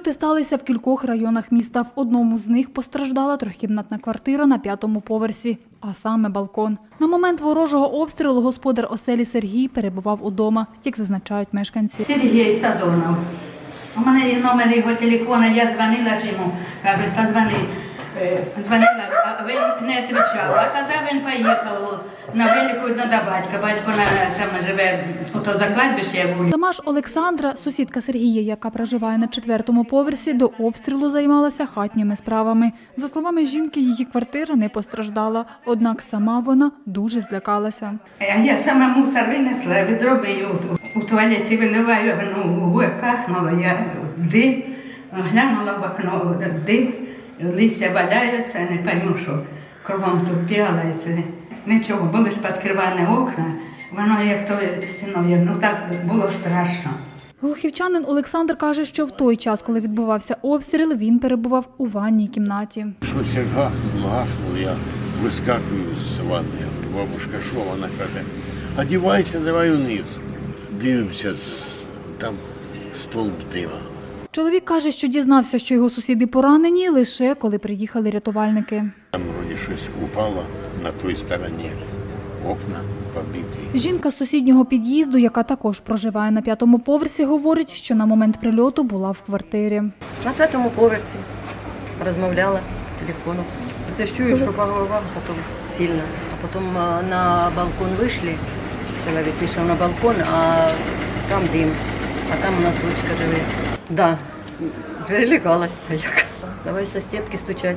Прильоти сталися в кількох районах міста. В одному з них постраждала трьохкімнатна квартира на п'ятому поверсі, а саме балкон. На момент ворожого обстрілу господар оселі Сергій перебував удома, як зазначають мешканці. Сергій Сазонов. У мене є номер його телефона, я дзвонила йому, кажуть, позвони. Е, Дзвонила, а він не відповідав. А тоді він поїхав на велику до батька. Батько на, там живе, ото за кладбище. Сама ж Олександра, сусідка Сергія, яка проживає на четвертому поверсі, до обстрілу займалася хатніми справами. За словами жінки, її квартира не постраждала, однак сама вона дуже злякалася. Я сама мусор винесла, відробив у, у туалеті виливаю, ну, пахнуло, я дим, глянула в окно, дим, листя валяється, не пойму, що кругом тут піалається. Нічого, були ж підкривані окна, воно як то стіною, ну так було страшно. Глухівчанин Олександр каже, що в той час, коли відбувався обстріл, він перебував у ванній кімнаті. Щось як гахнуло, гахнуло, я вискакую з ванни. Бабушка, що вона каже, одівайся, давай униз. Дивимося, там столб дима. Чоловік каже, що дізнався, що його сусіди поранені лише коли приїхали рятувальники. Там вроді щось упало на той стороні. Окна побиті. Жінка з сусіднього під'їзду, яка також проживає на п'ятому поверсі, говорить, що на момент прильоту була в квартирі. На п'ятому поверсі розмовляла телефоном. Це ж чую, що по головам потім сильно. А потім на балкон вийшли. Чоловік вийшов на балкон, а там дим. А там у нас дочка живе. Да, перелякалася. Як. Давай сусідки стучать.